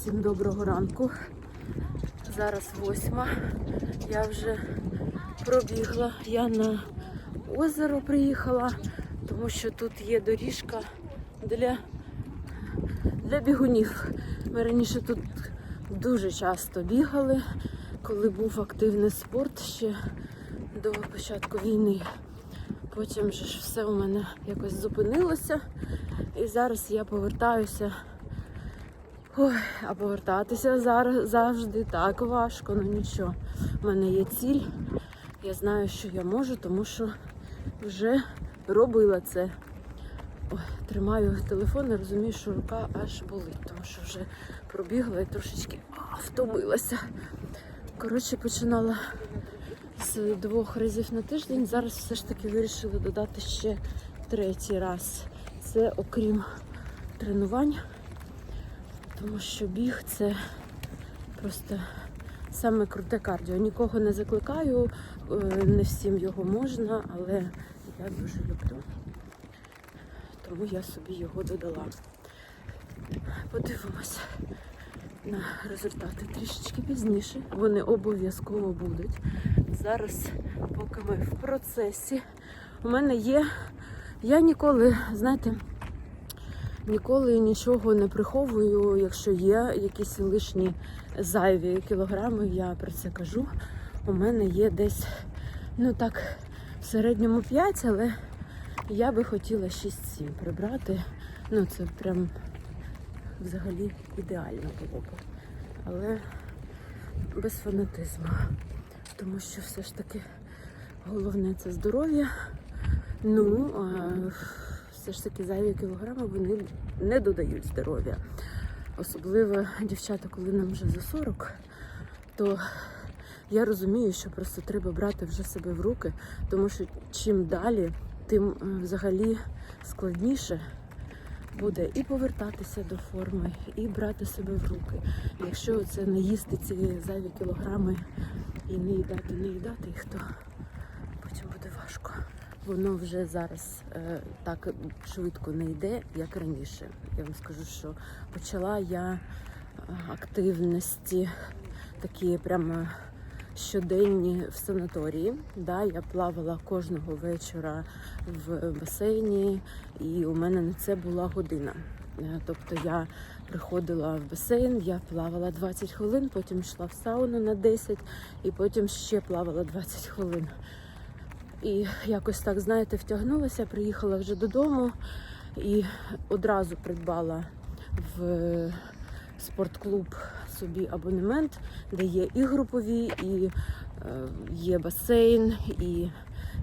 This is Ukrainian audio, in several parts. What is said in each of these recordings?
Всім доброго ранку. Зараз восьма. Я вже пробігла. Я на озеро приїхала, тому що тут є доріжка для, для бігунів. Ми раніше тут дуже часто бігали, коли був активний спорт ще до початку війни. Потім же ж все у мене якось зупинилося. І зараз я повертаюся. Ой, а повертатися зараз завжди так важко, ну нічого. У мене є ціль. Я знаю, що я можу, тому що вже робила це. Ой, тримаю телефон і розумію, що рука аж болить, тому що вже пробігла і трошечки а, втомилася. Коротше, починала з двох разів на тиждень. Зараз все ж таки вирішила додати ще третій раз. Це окрім тренувань, тому що біг це просто саме круте кардіо. Нікого не закликаю, е, не всім його можна, але я дуже люблю. Тому я собі його додала. Подивимося на результати трішечки пізніше. Вони обов'язково будуть. Зараз, поки ми в процесі, у мене є. Я ніколи, знаєте, ніколи нічого не приховую, якщо є якісь лишні зайві кілограми, я про це кажу. У мене є десь, ну так, в середньому 5, але я би хотіла 6-7 прибрати. Ну, це прям взагалі ідеально було б. Але без фанатизму. Тому що все ж таки головне це здоров'я. Ну, а все ж таки зайві кілограми вони не додають здоров'я. Особливо дівчата, коли нам вже за 40, то я розумію, що просто треба брати вже себе в руки, тому що чим далі, тим е, взагалі складніше буде і повертатися до форми, і брати себе в руки. Якщо це не їсти ці зайві кілограми і не їдати, не їдати їх, то потім буде важко. Воно вже зараз е, так швидко не йде, як раніше. Я вам скажу, що почала я е, активності такі прямо щоденні в санаторії. Да, я плавала кожного вечора в басейні, і у мене на це була година. Е, Тобто я приходила в басейн, я плавала 20 хвилин, потім йшла в сауну на 10 і потім ще плавала 20 хвилин. І якось так, знаєте, втягнулася, приїхала вже додому і одразу придбала в спортклуб собі абонемент, де є і групові, і е, є басейн, і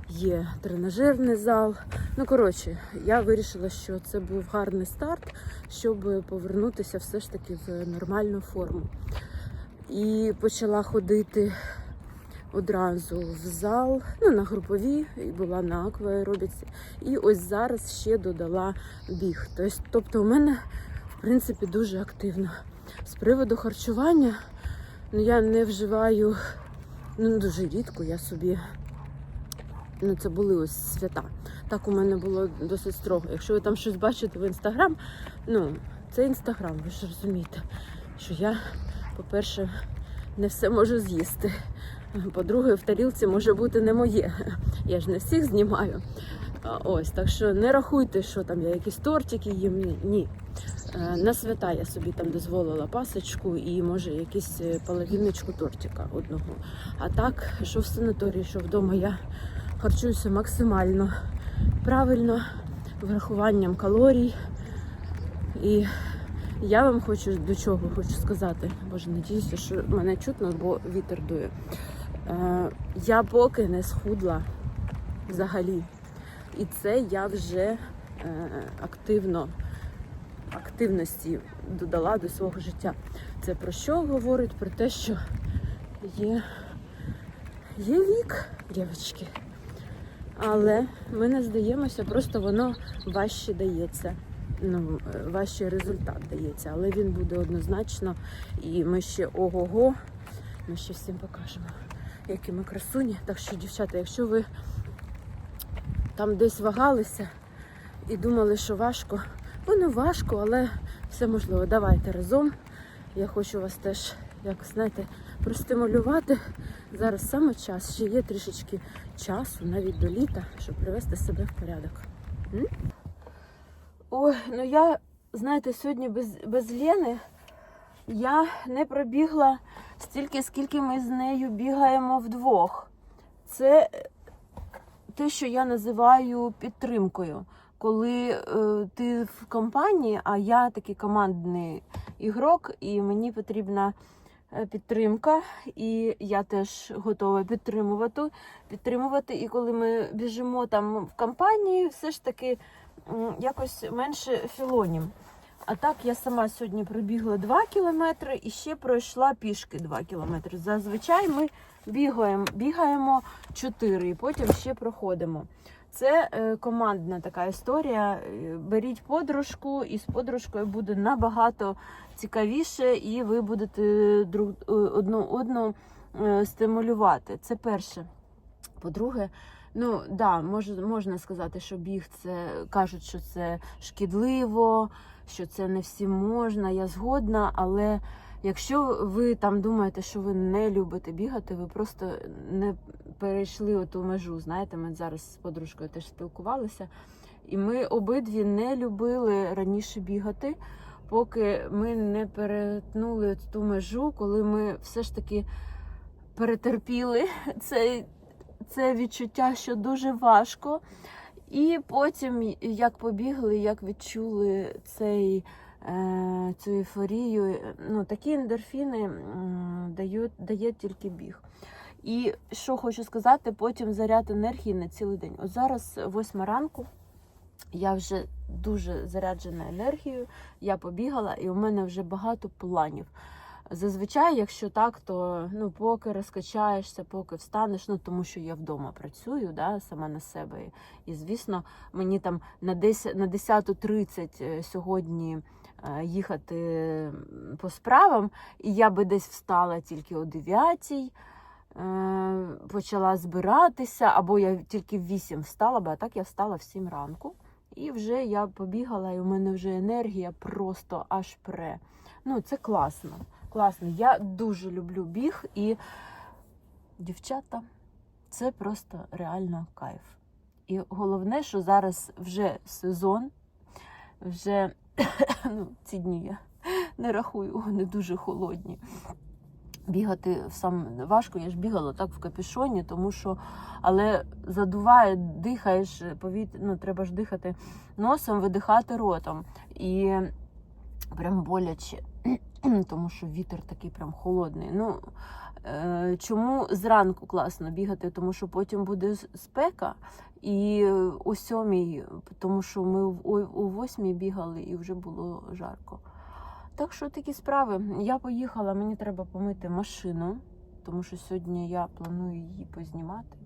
є тренажерний зал. Ну, коротше, я вирішила, що це був гарний старт, щоб повернутися все ж таки в нормальну форму. І почала ходити одразу в зал, ну на групові, і була на акваеробіці. І ось зараз ще додала біг. Тобто, тобто у мене, в принципі, дуже активно. З приводу харчування, ну я не вживаю ну, дуже рідко, я собі. Ну, це були ось свята. Так у мене було досить строго. Якщо ви там щось бачите в інстаграм, ну, це інстаграм, ви ж розумієте, що я, по-перше, не все можу з'їсти. По-друге, в тарілці може бути не моє. Я ж не всіх знімаю. Ось, так що не рахуйте, що там я якісь тортики їм. Ні. Е, На свята я собі там дозволила пасочку і може якісь е, половиночку тортика одного. А так, що в санаторії, що вдома я харчуюся максимально правильно, врахуванням калорій. І я вам хочу до чого хочу сказати. Боже, надіюся, що мене чутно, бо вітер дує. Е, я поки не схудла взагалі. І це я вже е, активно активності додала до свого життя. Це про що говорить? Про те, що є, є вік, дівчатки. Але ми не здаємося, просто воно важче дається. Ну, е, важче результат дається, але він буде однозначно. І ми ще ого-го, ми ще всім покажемо, які ми красуні. Так що, дівчата, якщо ви там десь вагалися і думали, що важко, воно важко, але все можливо. Давайте разом. Я хочу вас теж, як знаєте, простимулювати. Зараз саме час, ще є трішечки часу, навіть до літа, щоб привести себе в порядок. М? Ой, ну я, знаєте, сьогодні без, без Лєни я не пробігла стільки, скільки ми з нею бігаємо вдвох. Це те, що я називаю підтримкою. Коли е, ти в компанії, а я такий командний ігрок, і мені потрібна е, підтримка, і я теж готова підтримувати. підтримувати. І коли ми біжимо там в компанії, все ж таки якось менше філонім. А так я сама сьогодні пробігла 2 кілометри і ще пройшла пішки 2 кілометри. Зазвичай ми бігаємо, бігаємо 4 і потім ще проходимо. Це е, командна така історія. Е, Беріть подружку, і з подружкою буде набагато цікавіше, і ви будете друг е, одну одну стимулювати. Це перше. По-друге, ну да, мож, можна сказати, що біг це кажуть, що це шкідливо, що це не всім можна. Я згодна, але якщо ви там думаєте, що ви не любите бігати, ви просто не перейшли оту межу. Знаєте, ми зараз з подружкою теж спілкувалися, і ми обидві не любили раніше бігати, поки ми не перетнули ту межу, коли ми все ж таки перетерпіли цей, це відчуття, що дуже важко. І потім, як побігли, як відчули цей, е, цю ейфорію, ну, такі ендорфіни дають, дає тільки біг. І що хочу сказати, потім заряд енергії на цілий день. От зараз восьма ранку, я вже дуже заряджена енергією, я побігала, і у мене вже багато планів. Зазвичай, якщо так, то ну, поки розкачаєшся, поки встанеш, ну тому що я вдома працюю, да, сама на себе. І, звісно, мені там на 10, на 10.30 е, сьогодні е, їхати по справам, і я би десь встала тільки о 9 е, почала збиратися, або я тільки в 8 встала би, а так я встала в 7 ранку. І вже я побігала, і у мене вже енергія просто аж пре. Ну, це класно. Класно. Я дуже люблю біг і дівчата, це просто реально кайф. І головне, що зараз вже сезон, вже ну, ці дні я не рахую, вони дуже холодні. Бігати сам важко, я ж бігала так в капюшоні, тому що але задуває, дихаєш повітря, ну треба ж дихати носом, видихати ротом. І прям боляче, тому що вітер такий прям холодний. Ну, е, чому зранку класно бігати? Тому що потім буде спека, і о сьомій, тому що ми о, восьмій бігали і вже було жарко. Так що такі справи. Я поїхала, мені треба помити машину, тому що сьогодні я планую її познімати.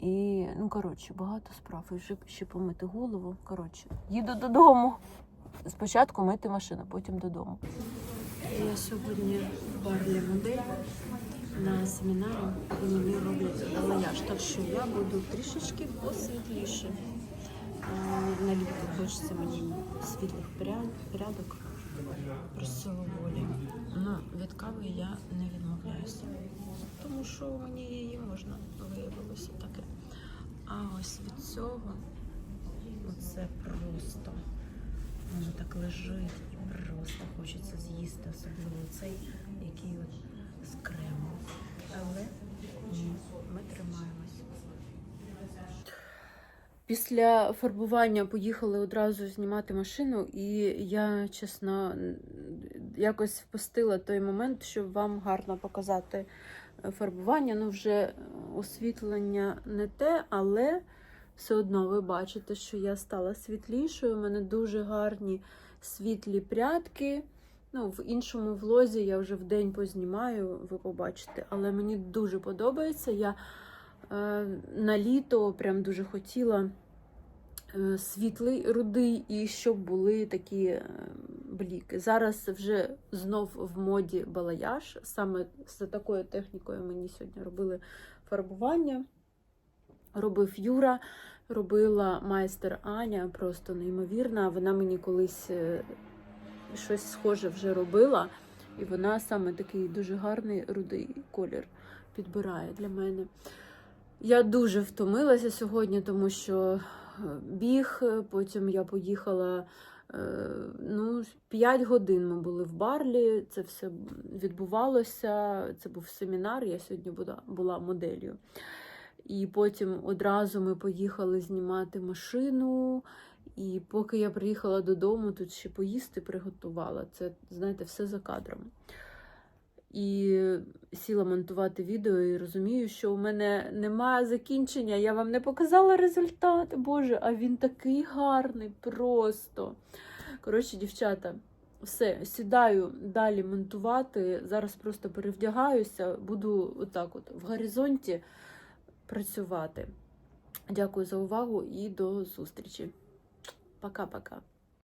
І, ну, коротше, багато справ. І вже ще помити голову. Коротше, їду додому. Спочатку мити машину, потім додому. Я сьогодні в барлі модель на семінарі, і вони роблять балаяж. Так що я буду трішечки посвітліше. На літо хочеться мені світлих пря- прядок. Просила волі. Ну, від кави я не відмовляюся. Тому що мені її можна виявилося таке. А ось від цього оце просто. Воно так лежить і просто хочеться з'їсти, особливо цей, який от з кремом. Але ми тримаємось. Після фарбування поїхали одразу знімати машину, і я, чесно, якось впустила той момент, щоб вам гарно показати е, фарбування. Ну, вже е, освітлення не те, але все одно ви бачите, що я стала світлішою. У мене дуже гарні світлі прядки. Ну, в іншому влозі я вже в день познімаю, ви побачите. Але мені дуже подобається. Я е, на літо прям дуже хотіла е, світлий рудий і щоб були такі е, бліки. Зараз вже знов в моді балаяж. Саме з такою технікою мені сьогодні робили фарбування. Робив Юра, робила майстер Аня, просто неймовірна. Вона мені колись е, щось схоже вже робила. І вона саме такий дуже гарний рудий колір підбирає для мене. Я дуже втомилася сьогодні, тому що е, біг, е, потім я поїхала. Ну, 5 годин ми були в Барлі, це все відбувалося. Це був семінар, я сьогодні була моделлю. І потім одразу ми поїхали знімати машину. І поки я приїхала додому, тут ще поїсти приготувала. Це, знаєте, все за кадром. І сіла монтувати відео і розумію, що у мене немає закінчення. Я вам не показала результат. Боже, а він такий гарний, просто. Коротше, дівчата, все, сідаю далі монтувати. Зараз просто перевдягаюся, буду отак от в горизонті працювати. Дякую за увагу і до зустрічі. Пока-пока.